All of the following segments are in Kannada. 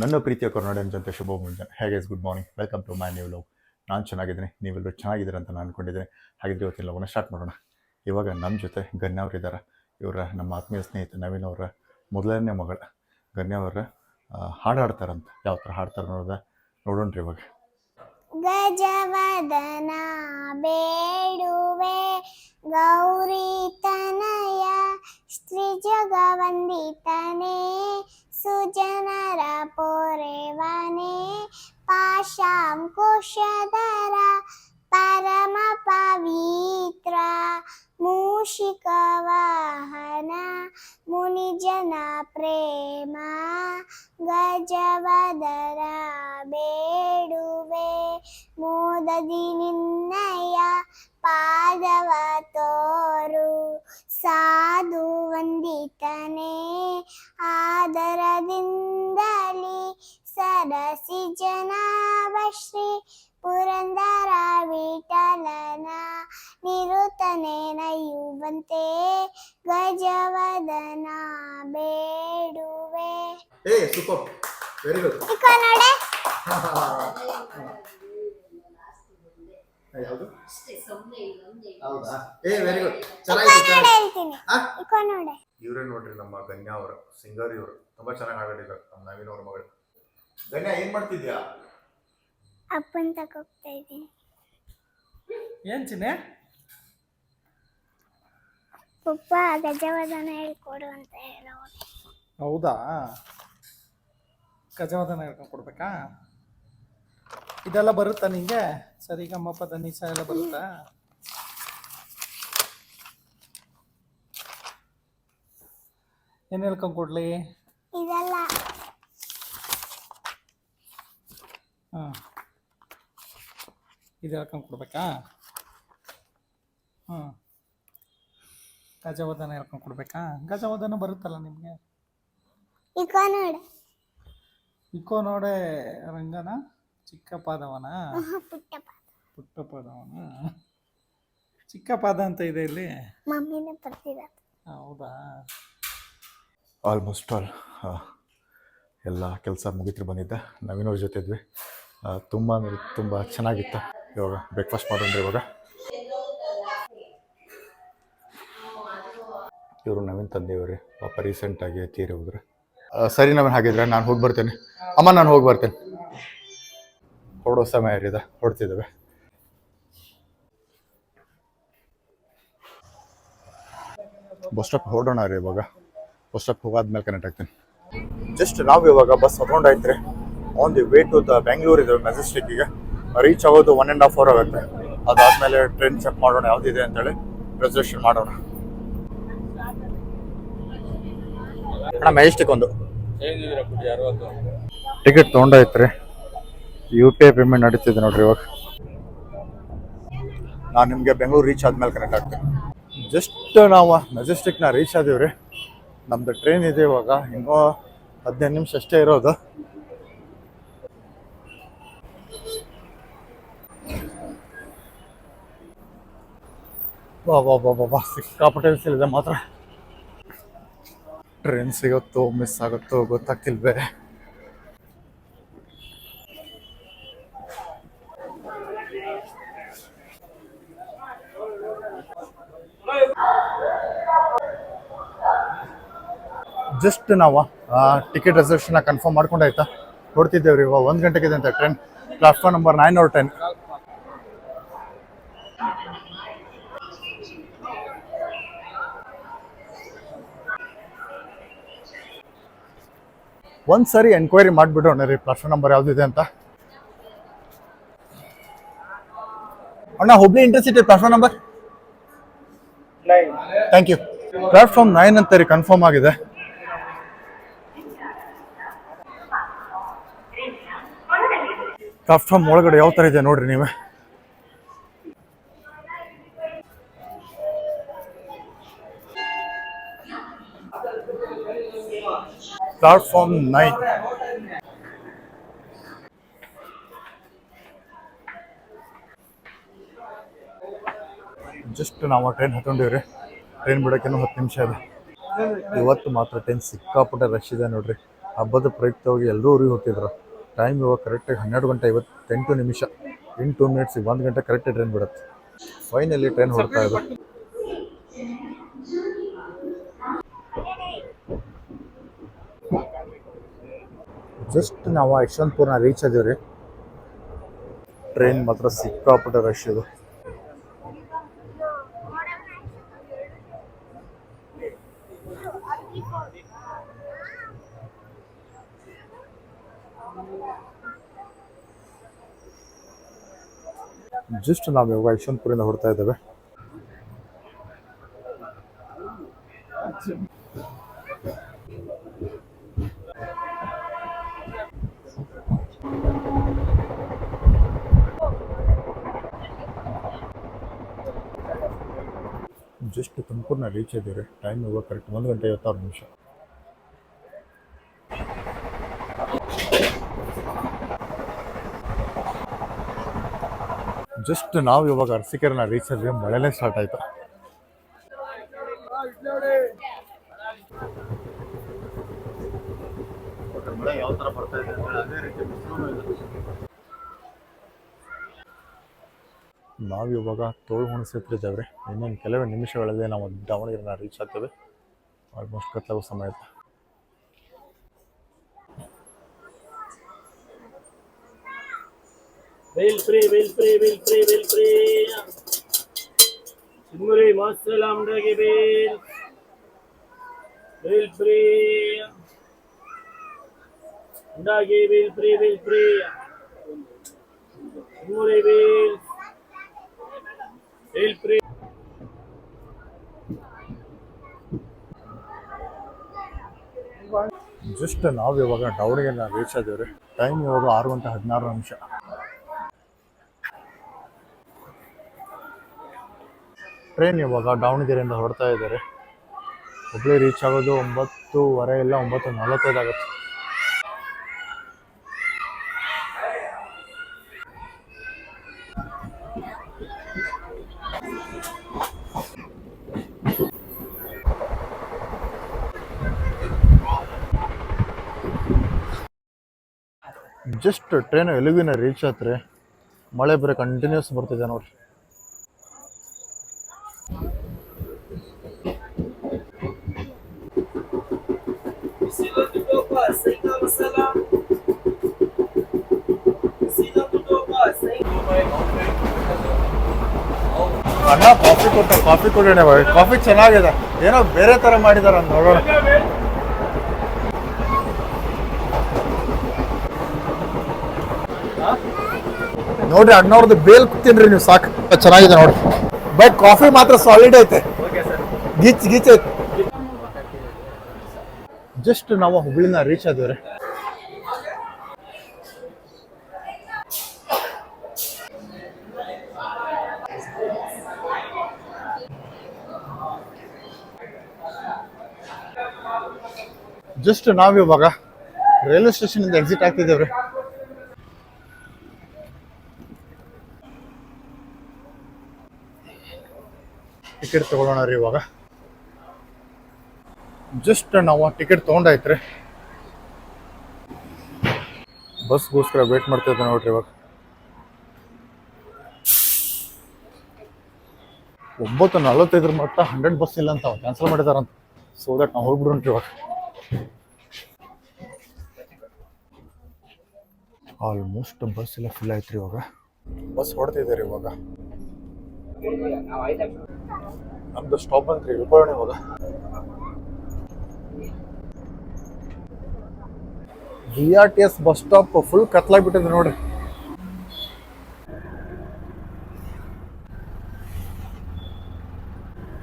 ನನ್ನ ಪ್ರೀತಿಯ ಕರ್ನಾಟಕ ಜನತೆ ಶುಭ ಮುಂಜಾನೆ ಹೇಗೆ good morning welcome to my new love ನಾನು ಚೆನ್ನಾಗಿದ್ದೀನಿ. ನೀವೆಲ್ಲರೂ ಚೆನ್ನಾಗಿದ್ದೀರ ಅಂತ ನಾನು ಅಂದ್ಕೊಂಡಿದ್ದೀನಿ ಹಾಗಿದ್ರೆ ಇವತ್ತಿನ ಲವನ್ನ ಸ್ಟಾರ್ಟ್ ಮಾಡೋಣ. ಇವಾಗ ನಮ್ಮ ಜೊತೆ ಇದ್ದಾರೆ ಇವರ ನಮ್ಮ ಆತ್ಮೀಯ ಸ್ನೇಹಿತ ನವೀನ್ ಅವರ ಮೊದಲನೇ ಮಗಳ. ಗಣ್ಯವರ ಹಾಡು ಹಾಡ್ತಾರಂತ ಯಾವ ಥರ ಹಾಡ್ತಾರೆ ನೋಡೋಣ ರೀ ಇವಾಗ. ಗಜವದನ ಬೇಡುವೆ ಗೌರಿ ತನಯ ಸ್ತ್ರೀ ಜಗವಂದಿತನೇ. ಸುಜನರ ಪೋರೆವನೇ, ಪಾಶಾಂಕುಶದರ ಪರಮ ಪವಿತ್ರ ಮೂಷಿಕ ವಾಹನ ಮುನಿಜನ ಪ್ರೇಮ ಗಜವದರ ಬೇಡುವೆ, ಮೋದದಿ ನಿನ್ನಯ ಪಾದವ ತೋರು, ಸಾಧು ವಂದಿತನೇ ಆದರದಿಂದಲಿ ಸರಸಿ ಜನಾಭಶ್ರೀ ಪುರಂದರ ವಿಠಲನ ನಿರುತನೆ ನಯುವಂತೆ ಗಜವದನ ಬೇಡುವೆ. ಏ ಸೂಪರ್ ವೆರಿ ಗುಡ್ ನೋಡೆ. ಯಾವುದು ಏ ವೆರಿ ಗುಡ್ ಚೆನ್ನಾಗಿ ಹೇಳ್ತೀನಿ? ನೋಡೆ. ಇವರೇ ನೋಡ್ರಿ ನಮ್ಮ ಗಣ್ಯ ಅವರು ಸಿಂಗರ್ ಇವರು ತುಂಬಾ ಚೆನ್ನಾಗಿ ಹಾಡಿದ್ದಾರೆ ನಮ್ಮ ನವೀನ್ ಅವ್ರ ಮಗಳು. ಗಣ್ಯ ಏನ್ ಮಾಡ್ತಿದ್ಯಾ? ಅಪ್ಪನ್ ತಗೋಗ್ತಾ ಇದ್ದೀನಿ. ಏನ್ ಚಿನ್ನೆ? ಪಪ್ಪ ಗಜವದನ ಹೇಳ್ಕೊಡು ಅಂತ ಹೇಳೋರು ಹೌದಾ? ಗಜವದನ ಹೇಳ್ಕೊಂಡು ಕೊಡ್ಬೇಕಾ? ಇದೆಲ್ಲ ಬರುತ್ತಾ ನಿಂಗೆ? ಸರಿ ಗಮ್ಮಪ್ಪ ದನಿಸ ಎಲ್ಲ ಬರುತ್ತಾ? ಏನು ಹೇಳ್ಕೊಂಡು ಕೊಡ್ಲಿ? ಇದೆಲ್ಲ. ಹಾಂ. ಇದು ಹೇಳ್ಕೊಂಡು ಕೊಡ್ಬೇಕಾ? ಹ್ಞೂ ಗಜವದನ ಹೇಳ್ಕೊಂಡು ಕೊಡ್ಬೇಕಾ? ಗಜವದನ ಬರುತ್ತಲ್ಲ ನಿಮಗೆ? ಇಕ ನೋಡೆ. ಇಕೋ ನೋಡೆ ರಂಗನ ಚಿಕ್ಕ ಪಾದವನ ಪುಟ್ಟ ಪಾದವನ ಚಿಕ್ಕ ಪಾದ ಅಂತ ಇದೆ ಇಲ್ಲಿ? ಮಮ್ಮಿನೇ ಬರ್ತಿರೋದು. ಹೌದಾ? ಆಲ್ಮೋಸ್ಟ್ ಆಲ್ ಎಲ್ಲ ಕೆಲಸ ಮುಗಿತ್ರ ಬಂದಿದ್ದೆ. ನವೀನ್ ಅವ್ರ ಜೊತೆ ಇದ್ವಿ ತುಂಬ ಅಂದರೆ ತುಂಬ ಚೆನ್ನಾಗಿತ್ತು ಇವಾಗ ಬ್ರೇಕ್ಫಾಸ್ಟ್ ಮಾಡೋಣ ಇವಾಗ. ಇವರು ನವೀನ್ ತಂದೆಯವ್ರಿ, ಪಾಪ ರೀಸೆಂಟಾಗಿ ತೀರಿ ಹೋದ್ರೆ. ಸರಿ ನವೀನ್, ಹಾಗಿದ್ರೆ ನಾನು ಹೋಗಿ ಬರ್ತೇನೆ. ಅಮ್ಮ, ನಾನು ಹೋಗಿ ಬರ್ತೇನೆ. ಹೊರಡೋ ಸಮಯ ಇದೆ ಹೊಡ್ತಿದ್ದಾವೆ ಬಸ್ ಸ್ಟಾಪ್ ಹೊರಡೋಣ ರೀ ಇವಾಗ. ಸ್ಟಾಪ್ ಹೋಗಾದ್ಮೇಲೆ ಕನೆಕ್ಟ್ ಆಗ್ತೀನಿ. ಜಸ್ಟ್ ನಾವು ಇವಾಗ bus ಹತ್ಕೊಂಡಾಯ್ತ್ರಿ on the way to the Bengaluru ಇದೆ ಮೆಜೆಸ್ಟಿಕ್ಕಿಗೆ ರೀಚ್ ಆಗೋದು ಒನ್ ಆ್ಯಂಡ್ ಹಾಫ್ ಅವರ್ ಆಗುತ್ತೆ. ಅದಾದಮೇಲೆ ಟ್ರೈನ್ ಚೆಕ್ ಮಾಡೋಣ ಯಾವುದಿದೆ ಅಂತೇಳಿ ರಿಸರ್ವೇಷನ್ ಮಾಡೋಣ. ಅಣ್ಣ ಮೆಜೆಸ್ಟಿಕ್ ಒಂದು. ಟಿಕೆಟ್ ತೊಗೊಂಡಾಯ್ತ್ರಿ ಯು ಪಿ ಐ ಪೇಮೆಂಟ್ ನಡೀತಿದೆ ನೋಡ್ರಿ ಇವಾಗ. ನಾನು ನಿಮಗೆ ಬೆಂಗಳೂರು ರೀಚ್ ಆದ್ಮೇಲೆ ಕನೆಕ್ಟ್ ಆಗ್ತೀನಿ. ಜಸ್ಟ್ ನಾವು ಮೆಜೆಸ್ಟಿಕ್ನ ರೀಚ್ ಆದೀವಿ ನಮ್ದು ಟ್ರೈನ್ ಇದೆ ಇವಾಗ. ಹೆಂಗೋ ಹದಿನೈದು ನಿಮಿಷ ಅಷ್ಟೇ ಇರೋದು. ಬಾ ಬಾ ಬಾ ಬಾ ಬಾ. ಸಿಕ್ಕಾಪಟ್ಟೆ ಮಾತ್ರ. ಟ್ರೈನ್ ಸಿಗುತ್ತೋ ಮಿಸ್ ಆಗುತ್ತೋ ಗೊತ್ತಾಗ್ತಿಲ್ವೇ? ಜಸ್ಟ್ ನಾವು ಟಿಕೆಟ್ ರಿಸರ್ವೇಷನ್ ಕನ್ಫರ್ಮ್ ಮಾಡ್ಕೊಂಡಾಯ್ತಾ? ನೋಡ್ತಿದ್ದೇವ್ರಿ ಇವಾಗ ಒಂದು ಗಂಟೆಗೆ ಇದೆ ಅಂತ train platform number nine hour ten ಒಂದ್ ಸರಿ ಎನ್ಕ್ವೈರಿ ಮಾಡಿಬಿಡೋಣ ರೀ ಪ್ಲಾಟ್ಫಾರ್ಮ್ ನಂಬರ್ ಯಾವುದಿದೆ ಅಂತ. ಅಣ್ಣ Hubli intercity platform number thank you platform nine ಅಂತ ರೀ ಕನ್ಫರ್ಮ್ ಆಗಿದೆ. ಪ್ಲಾಟ್ಫಾರ್ಮ್ ಒಳಗಡೆ ಯಾವ ಥರ ಇದೆ ನೋಡ್ರಿ ನೀವೇ? ಪ್ಲಾಟ್ಫಾರ್ಮ್ ನೈನ್ ಜಸ್ಟ್ ನಾವು ಟ್ರೈನ್ ಹತ್ಕೊಂಡಿವ್ರಿ. ಟ್ರೈನ್ ಬಿಡೋಕ್ಕೇನು ಹತ್ತು ನಿಮಿಷ ಇದೆ. ಇವತ್ತು ಮಾತ್ರ ಟ್ರೈನ್ ಸಿಕ್ಕಾಪಟ್ಟೆ ರಶ್ ಇದೆ ನೋಡ್ರಿ. ಹಬ್ಬದ ಪ್ರಯುಕ್ತವಾಗಿ ಎಲ್ಲರೂ ಊರಿಗೆ ಹೋಗ್ತಿದ್ರು. ಟೈಮ್ ಇವಾಗ ಕರೆಕ್ಟಾಗಿ ಹನ್ನೆರಡು ಗಂಟೆ ಐವತ್ತೆಂಟು ನಿಮಿಷ. ಇನ್ ಟೂ ಮಿನಿಟ್ಸ್ ಒಂದು ಗಂಟೆ ಕರೆಕ್ಟ್ ಟ್ರೈನ್ ಬಿಡುತ್ತೆ. ಫೈನಲಿ ಟ್ರೈನ್ ಹೊರಡ್ತಾ ಇದೆ. ಜಸ್ಟ್ ನಾವು ಯಶವಂತಪುರನ ರೀಚ್ ಆದೀವಿ ರೀ. ಟ್ರೈನ್ ಮಾತ್ರ ಸಿಕ್ಕಾಪಟ್ಟೆ ರಶ್ ಇದು. ಜಸ್ಟ್ ನಾವು ಇವಾಗ ಯಶವಂತಪುರಿಂದ ಹೊರಡ್ತಾ ಇದ್ದೇವೆ. ಜಸ್ಟ್ ತುಮಕೂರನ್ನ ರೀಚ್ ಇದ್ದೀರಿ ಟೈಮ್ ಇವಾಗ ಕರೆಕ್ಟ್ ಒಂದು ಗಂಟೆ ಐವತ್ತಾರು ನಿಮಿಷ. ಜಸ್ಟ್ ನಾವು ಇವಾಗ ಅರಸಿಕೆರನ್ನ ರೀಚ್ ಆದ್ವಿ ಮಳೆನೇ ಸ್ಟಾರ್ಟ್ ಆಯ್ತು. ನಾವು ಇವಾಗ ತೋಳು ಹುಣಸಿ ಹತ್ರ ಇದ್ದೇವೆ ಇನ್ನೊಂದು ಕೆಲವೇ ನಿಮಿಷಗಳಲ್ಲಿ ನಾವು ದಾವಣಗೆರೆನ ರೀಚ್ ಆಗ್ತೇವೆ. ಆಲ್ಮೋಸ್ಟ್ ಕತ್ತಲು ಸಮಯ Simuri Masalam Dagi bill. Bill free. Dagi bill free, bill free. Simuri வேல் free. ಜಸ್ಟ್ ನಾವು ಇವಾಗ ಡೌಡ್ಗೆ ರೀಚ್ ಆದೇವ್ರಿ ಟೈಮ್ ಇವಾಗ ಆರು ಗಂಟೆ ಹದಿನಾರು ನಿಮಿಷ ಟ್ರೈನ್ ಇವಾಗ ದಾವಣಗೆರೆಯಿಂದ ಹೊರಡ್ತಾ ಇದ್ದಾರೆ. ಹುಬ್ಳಿ ರೀಚ್ ಆಗೋದು ಒಂಬತ್ತೂವರೆ ಇಲ್ಲ ಒಂಬತ್ತು ನಲವತ್ತೈದು ಆಗುತ್ತೆ ಜಸ್ಟ್ ಟ್ರೈನ್ ಎಲುಗಿನ ರೀಚ್ ಆತ್ರಿ ಮಳೆ ಬರೀ ಕಂಟಿನ್ಯೂಸ್ ಬರ್ತಿದೆ ನೋಡ್ರಿ ಅಣ್ಣ ಕಾಫಿ ಕೊಟ್ಟ ಕಾಫಿ ಕೊಡೋಣ ಕಾಫಿ ಚೆನ್ನಾಗಿದೆ. ಏನೋ ಬೇರೆ ತರ ಮಾಡಿದಾರ ನೋಡೋಣ. ನೋಡ್ರಿ, ಅಣ್ಣವ್ರದ್ದು ಬೇಲ್ ತಿನ್ರಿ ನೀವು ಸಾಕು. ಚೆನ್ನಾಗಿದೆ ನೋಡ್ರಿ. ಬಟ್ ಕಾಫಿ ಮಾತ್ರ ಸಾಲಿಡ್ ಐತೆ. ಗಿಚ್, ಗೀಚ್ ಐತೆ. ಜಸ್ಟ್ ನಾವು ಹುಬ್ಳಿನ ರೀಚ್ ಆದಿವ್ರಿ. ಜಸ್ಟ್ ನಾವು ಇವಾಗ ರೈಲ್ವೆ ಸ್ಟೇಷನ್ ಇಂದ ಎಕ್ಸಿಟ್ ಆಗ್ತಿದ್ದೇವ್ರಿ. ಟಿಕೆಟ್ ತಗೊಳ್ಳೋಣ ರೀ ಇವಾಗ. ಜಸ್ಟ್ ನಾವು ಟಿಕೆಟ್ ತೊಗೊಂಡಾಯ್ತ್ರಿ. ಬಸ್ಗೋಸ್ಕರ ವೇಟ್ ಮಾಡ್ತಾ ಇದ್ದೆ ನೋಡ್ರಿ ಇವಾಗ. ಒಂಬತ್ತು ನಲವತ್ತೈದರ ಮಟ್ಟ ಹಂಡ್ರೆಡ್ ಬಸ್ ಇಲ್ಲ ಅಂತ ಕ್ಯಾನ್ಸಲ್ ಮಾಡಿದಾರಂತ ಸೊ ದಟ್ ನಾವು ಹೋಗ್ಬಿಡ್ರಿ ಇವಾಗ. ಆಲ್ಮೋಸ್ಟ್ ಬಸ್ ಎಲ್ಲ ಫುಲ್ ಆಯ್ತು ಇವಾಗ. ಬಸ್ ಹೊಡ್ತಿದ್ದಾರೆ ಇವಾಗ. ನಮ್ದು ಸ್ಟಾಪ್ ಅಂತ ಇವಾಗ. B R T S bus stop full ಕತ್ಲಾಗ್ಬಿಟ್ಟಿದೆ ನೋಡ್ರಿ.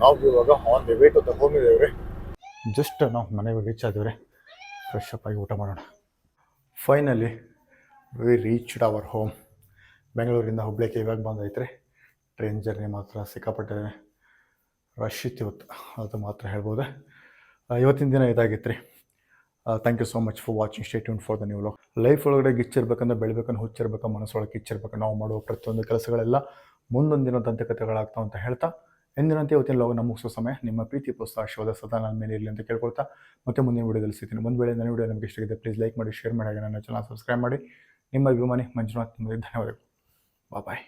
ನಾವು ಇವಾಗ ಆನ್ ದಿ ವೇ ಟು ಇದೇವ್ರಿ. ಜಸ್ಟ್ ನಾವು ಮನೆಗೆ ರೀಚ್ ಆದಿವ್ರಿ. ಫ್ರೆಶ್ ಅಪ್ ಆಗಿ ಊಟ ಮಾಡೋಣ. Finally we reached our home ಬೆಂಗಳೂರಿಂದ ಹುಬ್ಳಿಗೆ ಇವಾಗ ಬಂದೈತ್ರಿ. ಟ್ರೈನ್ ಜರ್ನಿ ಮಾತ್ರ ಸಿಕ್ಕಾಪಟ್ಟೆ ರಶ್ ಇತ್ತು ಅದು ಮಾತ್ರ ಹೇಳ್ಬೋದು. ಇವತ್ತಿನ ದಿನ ಇದಾಗಿತ್ತು ರೀ thank you so much for watching stay tuned for the new log life ಒಳಗಡೆ ಗಿಚ್ಚಿರ್ಬೇಕಂದ್ರೆ ಬೆಳಿಬೇಕಂದ್ರೆ ಹುಚ್ಚಿರ್ಬೇಕು, ಮನಸ್ಸೊಳಗೆ ಕಿಚ್ಚಿರ್ಬೇಕು. ನಾವು ಮಾಡುವ ಪ್ರತಿಯೊಂದು ಕೆಲಸಗಳೆಲ್ಲ ಮುಂದೊಂದು ದಿನ ದಂತಕಥೆಗಳಾಗ್ತಾವ ಅಂತ ಹೇಳ್ತಾ ಎಂದಿನಂತೆ ಇವತ್ತಿನ ಲೋಗ ನಮ್ಮ ಮುಗಿಸೋ ಸಮಯ. ನಿಮ್ಮ ಪ್ರೀತಿ ಪ್ರೋತ್ಸಾಹ ಶೋಧ ಸದಾ ನನ್ನ ಮೇಲೆ ಇರಲಿ ಅಂತ ಕೇಳ್ಕೊಳ್ತಾ, ಮತ್ತೆ ಮುಂದಿನ ವಿಡಿಯೋದಲ್ಲಿ ಸಿಗ್ತೀನಿ. ಒಂದು ವೇಳೆ ನನ್ನ ವಿಡಿಯೋ ನಮಗೆ ಇಷ್ಟ ಪ್ಲೀಸ್ ಲೈಕ್ ಮಾಡಿ ಶೇರ್ ಮಾಡಿ, ಹಾಗೆ ನನ್ನ ಚಾನಲ್ ಸಬ್ಸ್ಕ್ರೈಬ್ ಮಾಡಿ. ನಿಮ್ಮ ಅಭಿಮಾನಿ ಮಂಜುನಾಥ್ ನಿಮಗೆ ಧನ್ಯವಾದಗಳು. ಬಾಯ್